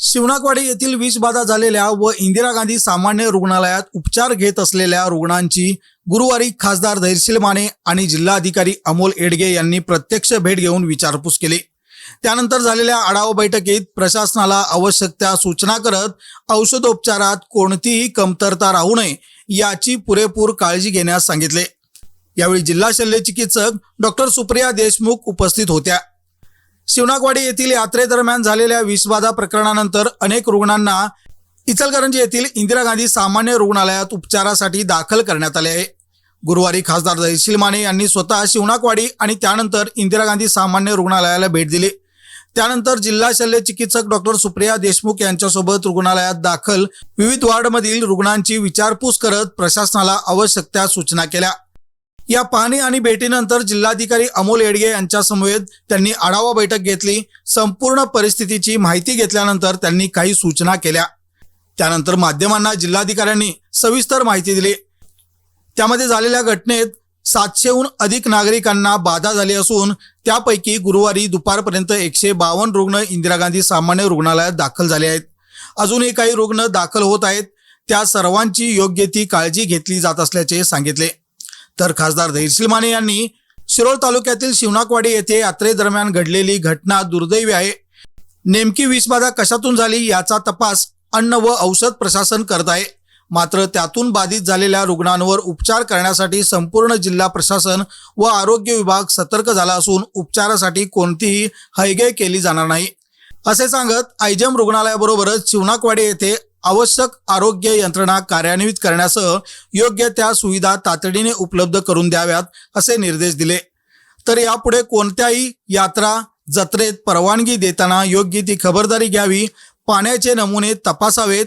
शिवनाकवाडी येथील विषबाधा झालेल्या व इंदिरा गांधी सामान्य रुग्णालयात उपचार घेत असलेल्या रुग्णांची गुरुवारी खासदार धैर्शील माने आणि जिल्हाधिकारी अमोल एडगे यांनी प्रत्यक्ष भेट घेऊन विचारपूस केली. त्यानंतर झालेल्या आढावा बैठकीत प्रशासनाला आवश्यक त्या सूचना करत औषधोपचारात कोणतीही कमतरता राहू नये याची पुरेपूर काळजी घेण्यास सांगितले. यावेळी जिल्हा शल्य चिकित्सक डॉक्टर सुप्रिया देशमुख उपस्थित होत्या. शिवनाकवाडी येथील यात्रेदरम्यान झालेल्या विषबाधा प्रकरणानंतर अनेक रुग्णांना इचलकरंजी येथील इंदिरा गांधी सामान्य रुग्णालयात उपचारासाठी दाखल करण्यात आले आहे. गुरुवारी खासदार जयशील माने यांनी स्वतः शिवनाकवाडी आणि त्यानंतर इंदिरा गांधी सामान्य रुग्णालयाला भेट दिली. त्यानंतर जिल्हा शल्य चिकित्सक डॉक्टर सुप्रिया देशमुख यांच्यासोबत रुग्णालयात दाखल विविध वार्डमधील रुग्णांची विचारपूस करत प्रशासनाला आवश्यक त्या सूचना केल्या. या पाहणी आणि भेटीनंतर जिल्हाधिकारी अमोल येडगे यांच्या समवेत त्यांनी आढावा बैठक घेतली. संपूर्ण परिस्थितीची माहिती घेतल्यानंतर त्यांनी काही सूचना केल्या. त्यानंतर माध्यमांना जिल्हाधिकाऱ्यांनी सविस्तर माहिती दिली. त्यामध्ये झालेल्या घटनेत सातशेहून अधिक नागरिकांना बाधा झाली असून त्यापैकी गुरुवारी दुपारपर्यंत एकशे बावन्न रुग्ण इंदिरा गांधी सामान्य रुग्णालयात दाखल झाले आहेत. अजूनही काही रुग्ण दाखल होत आहेत. त्या सर्वांची योग्य ती काळजी घेतली जात असल्याचे सांगितले. तर खासदार धैर्यशील माने यांनी शिरोळ तालुक्यातील शिवनाकवाडी येथे यात्रेदरम्यान घडलेली घटना दुर्दैवी आहे. नेमकी विषबाधा कशातून झाली याचा तपास अन्न व औषध प्रशासन करत आहे. मात्र त्यातून बाधित झालेल्या रुग्णांवर उपचार करण्यासाठी संपूर्ण जिल्हा प्रशासन व आरोग्य विभाग सतर्क झाला असून उपचारासाठी कोणतीही हयगय केली जाणार नाही. असे सांगत आयजम रुग्णालयाबरोबरच शिवनाकवाडी येथे आवश्यक आरोग्य यंत्रणा कार्यान्वित करण्यासह योग्य त्या सुविधा तातडीने उपलब्ध करून द्याव्यात असे निर्देश दिले. तर यापुढे कोणत्याही यात्रा जत्रेत परवानगी देताना योग्य ती खबरदारी घ्यावी पाण्याचे नमुने तपासावेत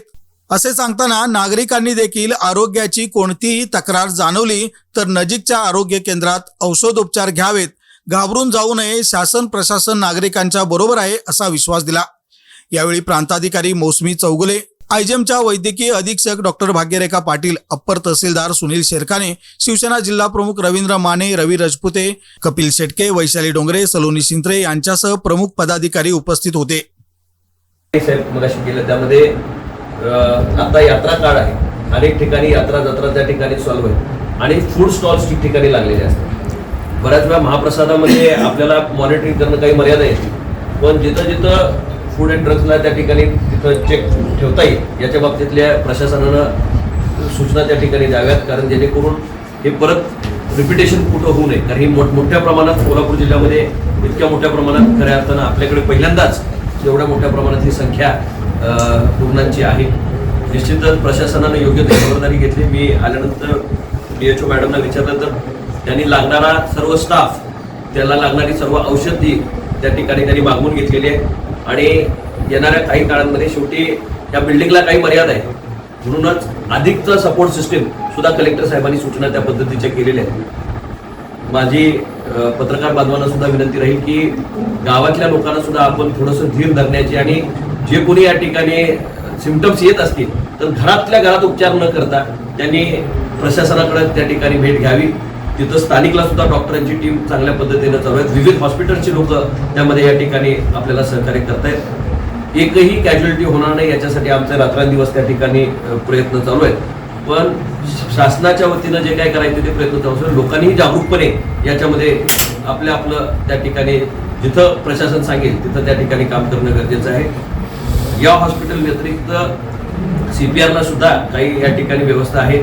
असे सांगताना नागरिकांनी देखील आरोग्याची कोणतीही तक्रार जाणवली तर नजीकच्या आरोग्य केंद्रात औषधोपचार घ्यावेत. घाबरून जाऊ नये शासन प्रशासन नागरिकांच्या बरोबर आहे असा विश्वास दिला. यावेळी प्रांताधिकारी मौसमी चौगुले आयजेमच्या वैद्यकीय अधीक्षक डॉक्टर भाग्यरेखा पाटील अप्पर तहसीलदार सुनील शेरकाने शिवसेना जिल्हा प्रमुख रवींद्र माने रवी रजपुते कपिल शेटके वैशाली डोंगरे सलोनी शिंत्रे यांच्यासह प्रमुख पदाधिकारी उपस्थित होते. त्यामध्ये आता यात्रा काळ आहे. अनेक ठिकाणी यात्रा जत्रा त्या ठिकाणी सॉल्व्ह आहे आणि फूड स्टॉल्स ठिकठिकाणी लागलेले असतात. बऱ्याच वेळा महाप्रसादामध्ये आपल्याला मॉनिटरिंग करणं काही मर्यादा आहे पण जिथं जिथं फूड अँड ड्रग्सला त्या ठिकाणी चेक ठेवता येईल याच्या बाबतीतल्या प्रशासनानं सूचना त्या ठिकाणी द्याव्यात कारण जेणेकरून हे परत रिपिटेशन कुठं होऊ नये. कारण ही मोठ मोठ्या प्रमाणात कोल्हापूर जिल्ह्यामध्ये इतक्या मोठ्या प्रमाणात खऱ्या अर्थानं आपल्याकडे पहिल्यांदाच एवढ्या मोठ्या प्रमाणात ही संख्या रुग्णांची आहे. निश्चितच प्रशासनानं योग्य ती खबरदारी घेतली मी आल्यानंतर डी एच ओ मॅडमला विचारलं तर त्यांनी लागणारा सर्व स्टाफ त्याला लागणारी सर्व औषधी त्या ठिकाणी त्यांनी मागवून घेतलेली आहे. आणि येणाऱ्या काही काळांमध्ये शेवटी या बिल्डिंगला काही मर्यादा आहे म्हणूनच अधिकचा सपोर्ट सिस्टीम सुद्धा कलेक्टर साहेबांनी सूचना त्या पद्धतीच्या केलेल्या आहेत. माझी पत्रकार बांधवांना सुद्धा विनंती राहील की गावातल्या लोकांना सुद्धा आपण थोडंसं धीर धरण्याची आणि जे कोणी या ठिकाणी सिमटम्स येत असतील तर घरातल्या घरात उपचार न करता त्यांनी प्रशासनाकडे त्या ठिकाणी भेट घ्यावी. तिथं स्थानिकला सुद्धा डॉक्टरांची टीम चांगल्या पद्धतीनं चालू आहेत. विविध हॉस्पिटलची लोक त्यामध्ये या ठिकाणी आपल्याला सहकार्य करतायत. एकही कॅज्युअलिटी होणार नाही याच्यासाठी आमचे रात्रंदिवस त्या ठिकाणी प्रयत्न चालू आहेत. पण शासनाच्या वतीनं जे काय करायचं ते प्रयत्न चालू आहेत लोकांनीही जागरूकपणे याच्यामध्ये आपलं आपलं त्या ठिकाणी जिथं प्रशासन सांगेल तिथं त्या ठिकाणी काम करणं गरजेचं आहे. या हॉस्पिटल व्यतिरिक्त सी पी आरला सुद्धा काही या ठिकाणी व्यवस्था आहे.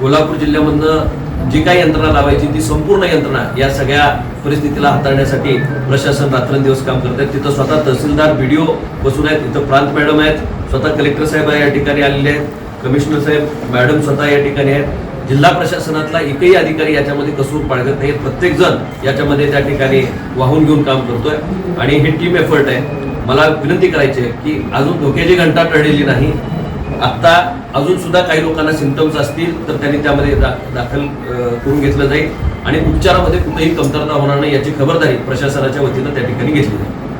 कोल्हापूर जिल्ह्यामधनं जी काही यंत्रणा लावायची ती संपूर्ण यंत्रणा या सगळ्या परिस्थितीला हाताळण्यासाठी प्रशासन रात्रंदिवस काम करत आहेत तिथं स्वतः तहसीलदार बीडीओ बसून आहेत. तिथं प्रांत मॅडम आहेत. स्वतः कलेक्टर साहेब या ठिकाणी आलेले आहेत. कमिशनर साहेब मॅडम स्वतः या ठिकाणी आहेत. जिल्हा प्रशासनातला एकही अधिकारी याच्यामध्ये कसूर बाळगत नाही. प्रत्येक जण याच्यामध्ये त्या ठिकाणी वाहून घेऊन काम करतोय. आणि हे टीम एफर्ट आहे. मला विनंती करायची आहे की अजून धोक्याची घंटा टळलेली नाही. आत्ता अजून सुद्धा काही लोकांना सिमटम्स असतील तर त्यांनी त्यामध्ये दा दाखल करून घेतलं जाईल. आणि उपचारामध्ये कुठेही कमतरता होणार नाही याची खबरदारी प्रशासनाच्या वतीनं त्या ठिकाणी घेतली जाईल.